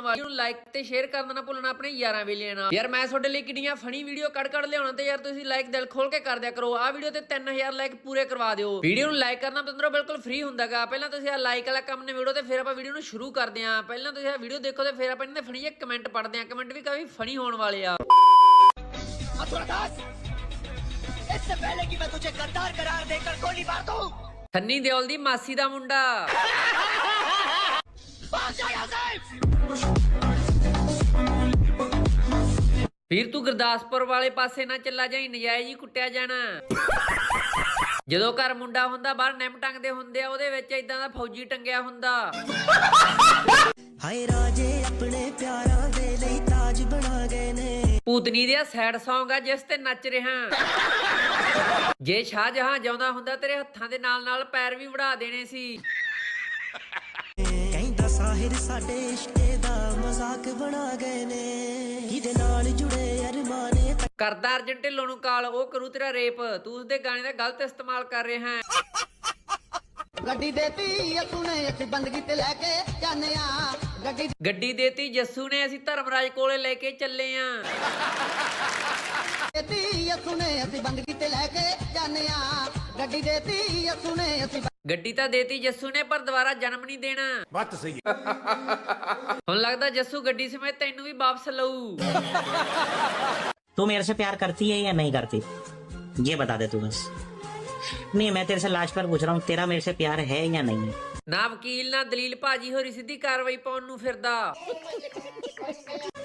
Video ਨੂੰ like ਤੇ share ਕਰਨਾ ਨਾ ਭੁੱਲਣਾ ਆਪਣੇ ਯਾਰਾਂ ਵੇਲਿਆਂ ਨਾਲ ਯਾਰ ਮੈਂ ਤੁਹਾਡੇ ਲਈ ਕਿੰਨੀਆਂ ਫਨੀ ਵੀਡੀਓ ਕੱਢ ਕੱਢ ਲਿਆਉਣਾ ਤੇ ਯਾਰ ਤੁਸੀਂ ਲਾਈਕ ਦਿਲ ਖੋਲ ਕੇ ਕਰ ਦਿਆ ਕਰੋ ਆਹ ਵੀਡੀਓ ਤੇ 3000 ਲਾਈਕ ਪੂਰੇ ਕਰਵਾ ਦਿਓ ਵੀਡੀਓ ਨੂੰ ਲਾਈਕ ਕਰਨਾ ਬੰਦਰੋ ਬਿਲਕੁਲ ਫ੍ਰੀ ਹੁੰਦਾਗਾ ਪਹਿਲਾਂ ਤੁਸੀਂ ਆ ਲਾਈਕ ਵਾਲਾ ਕੰਮ ਨੇ ਵੀਡੀਓ ਤੇ ਫਿਰ ਆਪਾਂ ਵੀਡੀਓ ਨੂੰ ਸ਼ੁਰੂ ਕਰਦੇ ਆਂ ਪਹਿਲਾਂ ਤੁਸੀਂ ਆ ਵੀਡੀਓ ਦੇਖੋ ਤੇ ਫਿਰ ਆਪਾਂ ਇਹਨਾਂ ਦੇ ਫਨੀ ਜਿਹੇ ਕਮੈਂਟ ਪੜ੍ਹਦੇ ਆਂ ਕਮੈਂਟ ਵੀ ਕਾਫੀ ਫਨੀ ਹੋਣ ਵਾਲੇ ਆ इससे पहले कि मैं तुझे गद्दार करार देकर गोली मार दूं ਸੰਨੀ ਦਿਓਲ ਦੀ ਮਾਸੀ ਦਾ ਮੁੰਡਾ ਫਿਰ ਤੂੰ ਗੁਰਦਾਸਪੁਰ ਵਾਲੇ ਪਾਸੇ ਨਾ ਚੱਲਾ ਜਾਈ ਨਜਾਇਜ਼ ਹੀ ਕੁੱਟਿਆ ਜਾਣਾ। ਜਦੋਂ ਘਰ ਮੁੰਡਾ ਹੁੰਦਾ ਬਾਹਰ ਨਿੰਮ ਟੰਗਦੇ ਹੁੰਦੇ ਆ ਉਹਦੇ ਵਿੱਚ ਇਦਾਂ ਦਾ ਫੌਜੀ ਟੰਗਿਆ ਹੁੰਦਾ। ਹਾਏ ਰਾਜੇ ਆਪਣੇ ਪਿਆਰਾਂ ਦੇ ਲਈ ਤਾਜ ਬਣਾ ਗਏ ਨੇ। ਪੂਤਨੀ ਦੇ ਸੈਡ Song ਆ ਜਿਸ ਤੇ ਨੱਚ ਰਿਹਾ। ਜੇ ਸ਼ਾਹਜਹਾਂ ਜਾਉਂਦਾ ਹੁੰਦਾ ਤੇਰੇ ਹੱਥਾਂ ਦੇ ਨਾਲ ਨਾਲ ਪੈਰ ਵੀ ਵੜਾ ਦੇਣੇ ਸੀ। ਕਹਿੰਦਾ ਸਾਹਿਰ ਸਾਡੇ ਇਸ਼ਕ ਮਜ਼ਾਕ ਬਣਾ ਗਏ ਨੇ। ਕਿਹਦੇ ਨਾਲ ਜੁੜੇ ਅਰਮਾਨੇ ਕਰਦਾ ਅਰਜਨ ਢਿੱਲੋਂ ਨੂੰ ਕਾਲ ਉਹ ਕਰੂ ਤੇਰਾ ਰੇਪ। ਤੂੰ ਉਸਦੇ ਗਾਣੇ ਦਾ ਗਲਤ ਇਸਤੇਮਾਲ ਕਰ ਰਿਹਾ ਹੈ। ਗੱਡੀ ਦੇਤੀ ਅਸੂ ਨੇ ਅਸੀਂ ਬੰਦਗੀ ਤੇ ਲੈ ਕੇ ਜਾਂਦੇ ਆ ਗੱਡੀ ਗੱਡੀ ਦੇਤੀ ਜੱਸੂ ਨੇ ਅਸੀਂ ਧਰਮਰਾਜ ਕੋਲੇ ਲੈ ਕੇ ਚੱਲੇ ਆਂ ਦੇਤੀ ਅਸੂ ਨੇ ਅਸੀਂ ਬੰਦਗੀ ਤੇ ਲੈ ਕੇ ਜਾਂਦੇ ਆ ਗੱਡੀ ਦੇਤੀ ਅਸੂ ਨੇ ਅਸੀਂ ਗੱਡੀ ਤਾਂ ਦੇਤੀ ਜੱਸੂ ਨੇ ਪਰ ਦੁਬਾਰਾ ਜਨਮ ਨਹੀਂ ਦੇਣਾ ਬਾਤ ਸਹੀ ਹੁਣ ਲੱਗਦਾ ਜੱਸੂ ਗੱਡੀ ਸਮੇਤ ਤੈਨੂੰ ਵੀ ਵਾਪਸ ਲਊ तू मेरे से प्यार करती है या नहीं करती ये बता दे तू बस नहीं मैं तेरे से लास्ट बार पूछ रहा हूँ तेरा मेरे से प्यार है या नहीं है ਨਾ ਵਕੀਲ ਨਾ ਦਲੀਲ ਭਾਜੀ ਹੋਰੀ ਸਿੱਧੀ ਕਾਰਵਾਈ ਪਾਉਣ ਨੂੰ ਫਿਰਦਾ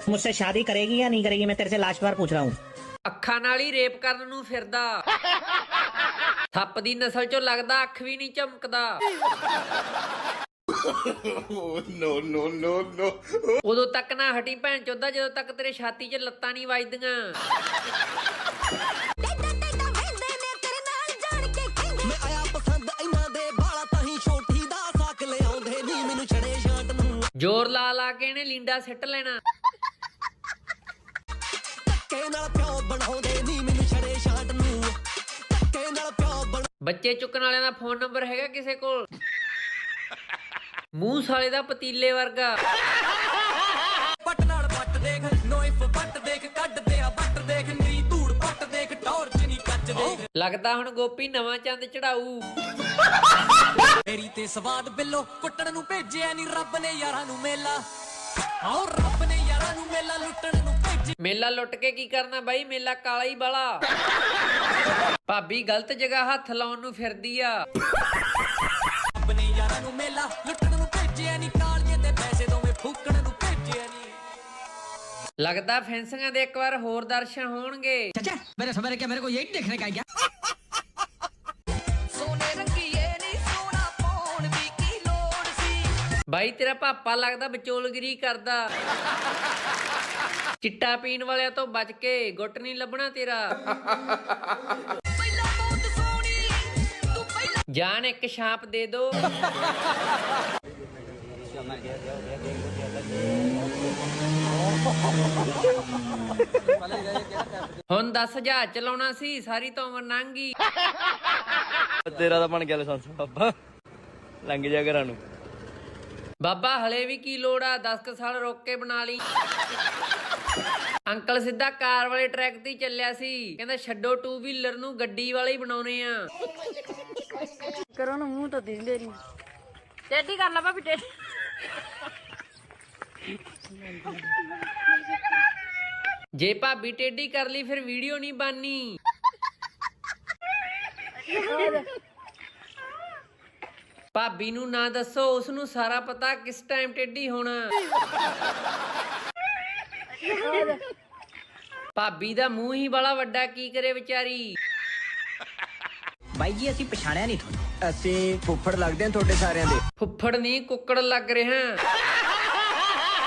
मुझसे शादी करेगी या नहीं करेगी मैं तेरे से लास्ट बार पूछ रहा हूँ ਅੱਖਾਂ ਨਾਲ ਹੀ ਰੇਪ ਕਰਨ ਨੂੰ ਫਿਰਦਾ ਥੱਪ ਦੀ ਨਸਲ ਚੋਂ ਲੱਗਦਾ ਅੱਖ ਵੀ ਨਹੀਂ ਚਮਕਦਾ। ਨੋ ਨੋ ਨੋ ਨੋ ਉਦੋਂ ਤੱਕ ਨਾ ਹਟੀ ਭੈਣ ਚੋਦਾ ਜਦੋਂ ਤੱਕ ਤੇਰੇ ਛਾਤੀ 'ਚ ਲੱਤਾਂ ਨਹੀਂ ਵੱਜਦੀਆਂ। ਮੈਂ ਆਇਆ ਪਸੰਦ ਇਹਨਾਂ ਦੇ ਬਾਲਾ ਤਾਹੀਂ ਛੋਟੀ ਦਾ ਸਾਕ ਲਿਆਉਂਦੇ ਨਹੀਂ ਮੈਨੂੰ ਛੜੇ ਸ਼ਾਂਟ ਨੂੰ। ਜ਼ੋਰ ਲਾ ਲਾ ਕੇ ਇਹਨੇ ਲੀਂਡਾ ਸਿੱਟ ਲੈਣਾ। ਧੱਕੇ ਨਾਲ ਪਿਓ ਬਣਾਉਂਦੇ ਨਹੀਂ ਮੈਨੂੰ ਛੜੇ ਸ਼ਾਂਟ ਨੂੰ। ਬੱਚੇ ਚੁੱਕਣ ਵਾਲਿਆਂ ਦਾ ਫੋਨ ਨੰਬਰ ਹੈਗਾ ਕਿਸੇ ਕੋਲ? ਮੂੰਹ ਸਾਲੇ ਦਾ ਪਤੀਲੇ ਵਰਗਾ। ਪੱਟ ਨਾਲ ਪੱਟ ਦੇਖ ਨੋਇਫ ਪੱਟ ਦੇਖ ਕੱਢਦੇ ਆ ਬੱਟ ਦੇਖ ਨੀ ਧੂੜ ਪੱਟ ਦੇਖ ਟੌਰਚ ਨਹੀਂ ਕੱਚ ਦੇਖ। ਲੱਗਦਾ ਹੁਣ ਗੋਪੀ ਨਵਾਂ ਚੰਦ ਚੜਾਊ। ਮੇਰੀ ਤੇ ਸਵਾਦ ਬਿੱਲੋ ਕੁੱਟਣ ਨੂੰ ਭੇਜਿਆ ਨਹੀਂ ਰੱਬ ਨੇ ਯਾਰਾਂ ਨੂੰ ਮੇਲਾ। ਆਓ ਰੱਬ ਨੇ ਯਾਰਾਂ ਨੂੰ ਮੇਲਾ ਲੁੱਟਣ ਨੂੰ ਮੇਲਾ ਲੁੱਟ ਕੇ ਕੀ ਕਰਨਾ ਬਾਈ ਮੇਲਾ ਕਾਲਾ ਹੀ ਬਾਲਾ ਭਾਬੀ ਗਲਤ ਜਗ੍ਹਾ ਹੱਥ ਲਾਉਣ ਨੂੰ ਫਿਰਦੀ ਆ ਰੱਬ ਨੇ ਯਾਰਾਂ ਨੂੰ ਮੇਲਾ ਲੁੱਟਣ ਨੂੰ ਭੇਜਿਆ ਨਹੀਂ ਕਾਲੀਏ ਤੇ ਪੈਸੇ ਦੋਵੇਂ ਫੂਕਣ ਨੂੰ ਭੇਜਿਆ ਨਹੀਂ ਲੱਗਦਾ ਫੈਂਸਿੰਗਾਂ ਦੇ ਇੱਕ ਵਾਰ ਹੋਰ ਦਰਸ਼ਨ ਹੋਣਗੇ चाचा मेरे सवेरे क्या मेरे को यही देखने का है क्या ਬਾਈ ਤੇਰਾ ਪਾਪਾ ਲੱਗਦਾ ਵਿਚੋਲਗਿਰੀ ਕਰਦਾ। ਚਿੱਟਾ ਪੀਣ ਵਾਲਿਆਂ ਤੋਂ ਬਚ ਕੇ ਗੁੱਟ ਨਹੀਂ ਲੱਭਣਾ ਤੇਰਾ। ਪਹਿਲਾਂ ਬਹੁਤ ਸੋਹਣੀ ਤੂੰ ਪਹਿਲਾਂ ਜਾਨ ਇੱਕ ਛਾਪ ਦੇ ਦੋ। ਹੁਣ 10000 ਚਲਾਉਣਾ ਸੀ ਸਾਰੀ ਤਾਂ ਉਮਰ ਲੰਘ ਗਈ। ਤੇਰਾ ਤਾਂ ਬਣ ਗਿਆ ਲਾਇਸੈਂਸ ਬਾਬਾ। ਲੰਘ ਜਾ ਘਰਾਂ ਨੂੰ। ਬਾਬਾ ਹਲੇ ਵੀ ਕੀ ਲੋੜ ਆ? 10 ਸਾਲ ਰੋਕ ਕੇ ਬਣਾ ਲਈ। ਅੰਕਲ ਸਿੱਧਾ ਕਾਰ ਵਾਲੇ ਟਰੈਕ ਤੇ ਚੱਲਿਆ ਸੀ। ਕਹਿੰਦਾ ਛੱਡੋ ਟੂ ਵੀਲਰ ਨੂੰ ਗੱਡੀ ਵਾਲੇ ਹੀ ਬਣਾਉਨੇ ਆ। ਕਰੋ ਨਾ ਮੂੰਹ ਤਾਂ ਦਿੰਦੇ ਨਹੀਂ ਟੇਢੀ ਕਰ ਲਾ ਭਾਬੀ ਟੇਢੀ ਜੇ ਭਾਬੀ ਟੇਢੀ ਕਰ ਲਈ ਫਿਰ ਵੀਡੀਓ ਨਹੀਂ ਬਣਨੀ। ਭਾਬੀ ਨੂੰ ਨਾ ਦੱਸੋ ਉਸ ਨੂੰ ਸਾਰਾ ਪਤਾ ਕਿਸ ਟਾਈਮ ਟੇਢੀ ਹੋਣਾ। ਭਾਬੀ ਦਾ ਮੂੰਹ ਹੀ ਬੜਾ ਵੱਡਾ ਕੀ ਕਰੇ ਵਿਚਾਰੀ? ਬਾਈ ਜੀ ਅਸੀਂ ਪਛਾਣਿਆ ਨਹੀਂ ਤੁਹਾਨੂੰ। ਅਸੀਂ ਫੁੱਫੜ ਲੱਗਦੇ ਆ ਤੁਹਾਡੇ ਸਾਰਿਆਂ ਦੇ। ਫੁੱਫੜ ਨਹੀਂ ਕੁੱਕੜ ਲੱਗ ਰਿਹਾ।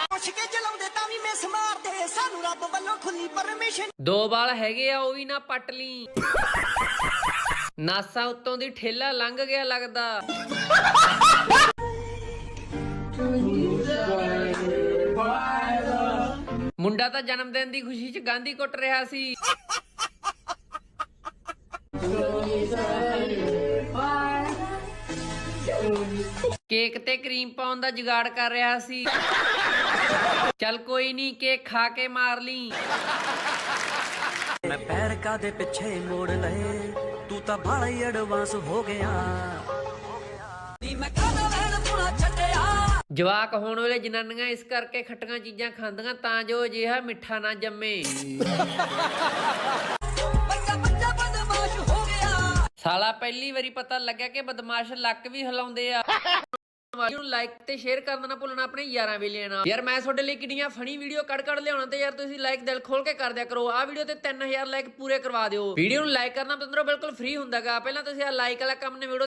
ਪੁੱਛ ਕੇ ਚਲਾਉਂਦੇ ਤਾਂ ਵੀ ਮਿਸ ਮਾਰਦੇ। ਸਾਨੂੰ ਰੱਬ ਵੱਲੋਂ ਖੁੱਲੀ ਪਰਮਿਸ਼ਨ। ਦੋ ਵਾਲ ਹੈਗੇ ਆ ਉਹ ਵੀ ਨਾ ਪੱਟ ਲਈ। ਨਾਸਾ ਉੱਤੋਂ ਦੀ ਠੇਲਾ ਲੰਘ ਗਿਆ ਲੱਗਦਾ। ਮੁੰਡਾ ਤਾਂ ਜਨਮ ਦਿਨ ਦੀ ਖੁਸ਼ੀ 'ਚ ਗਾਂਧੀ ਕੁੱਟ ਰਿਹਾ ਸੀ। ਕੇਕ ਤੇ ਕਰੀਮ ਪਾਉਣ ਦਾ ਜੁਗਾੜ ਕਰ ਰਿਹਾ ਸੀ। ਚੱਲ ਕੋਈ ਨਹੀਂ ਕੇਕ ਖਾ ਕੇ ਮਾਰ ਲਈ। ਮੈਂ ਪੈਰ ਕਾਦੇ ਪਿੱਛੇ ਮੋੜ ਲਏ? ਤੂੰ ਬਾਲਾ ਹੀ ਐਡਵਾਂਸ ਹੋ ਗਿਆ। ਨੀ ਮੈਂ ਕਾਦਾ ਲੈਣ ਪੁਣਾ ਛੱਡਿਆ। ਜਵਾਕ ਹੋਣ ਵੇਲੇ ਜਨਾਨੀਆਂ ਇਸ ਕਰਕੇ ਖੱਟੀਆਂ ਚੀਜ਼ਾਂ ਖਾਂਦੀਆਂ ਤਾਂ ਜੋ ਅਜਿਹਾ ਮਿੱਠਾ ਨਾ ਜੰਮੇ। ਬੱਚਾ ਬੱਚਾ ਬਦਮਾਸ਼ ਹੋ ਗਿਆ। ਸਾਲਾ ਪਹਿਲੀ ਵਾਰੀ ਪਤਾ ਲੱਗਿਆ ਕਿ ਬਦਮਾਸ਼ ਲੱਕ ਵੀ ਹਿਲਾਉਂਦੇ ਆ। ਵੀਡੀਓ ਨੂੰ ਲਾਈਕ ਤੇ ਸ਼ੇਅਰ ਕਰਨਾ ਨਾ ਭੁੱਲਣਾ, ਆਪਣੇ ਯਾਰਾਂ ਵੇਲਿਆਂ ਨਾਲ। ਯਾਰ, ਮੈਂ ਤੁਹਾਡੇ ਲਈ ਕਿੰਨੀਆਂ ਫਨੀ ਵੀਡੀਓ ਕੱਢ ਕੱਢ ਲਿਆਉਣਾ ਤੇ ਯਾਰ, ਤੁਸੀਂ ਲਾਈਕ ਦਿਲ ਖੋਲ ਕੇ ਕਰ ਦਿਆ ਕਰੋ। ਆ ਵੀਡੀਓ ਤੇ 3000 ਲਾਈਕ ਪੂਰੇ ਕਰਵਾ ਦਿਓ। ਵੀਡੀਓ ਨੂੰ ਲਾਈਕ ਕਰਨਾ ਬੰਦਰੋ ਬਿਲਕੁਲ ਫ੍ਰੀ ਹੁੰਦਾਗਾ। ਪਹਿਲਾਂ ਤੁਸੀਂ ਆ ਲਾਈਕ ਵਾਲਾ ਕੰਮ ਨਿਬੇੜੋ।